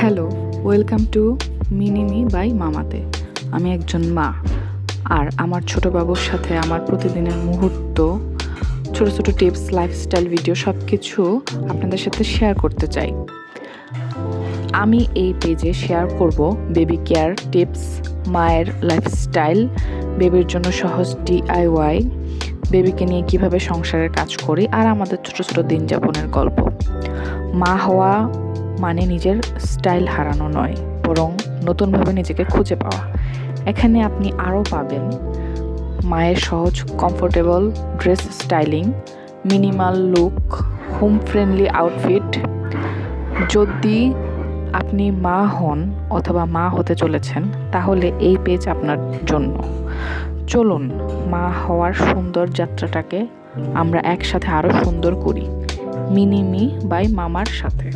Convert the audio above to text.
Hello, welcome to mini me by মামাতে। আমি একজন মা, আর আমার ছোট বাবুর সাথে আমার প্রতিদিনের মুহূর্ত, ছোট ছোট টিপস লাইফস্টাইল ভিডিও সব কিছু আপনাদের সাথে শেয়ার করতে চাই। আমি এই পেজে শেয়ার করব বেবি কেয়ার টিপস মায়ের লাইফস্টাইল বেবির জন্য সহজ ডিআইওয়াই বেবিকে নিয়ে কীভাবে সংসারের কাজ করি, আর আমাদের ছোট ছোট দিন যাপনের গল্প। মা হওয়া মানে নিজের স্টাইল হারানো নয়, বরং নতুনভাবে নিজেকে খুঁজে পাওয়া। এখানে আপনি আরও পাবেন মায়ের সহজ comfortable dress styling minimal look home friendly outfit যদি আপনি মা হন অথবা মা হতে চলেছেন, তাহলে এই পেজ আপনার জন্য। চলুন, মা হওয়ার সুন্দর যাত্রাটাকে আমরা একসাথে আরও সুন্দর করি। মিনিমি বাই মামার সাথে।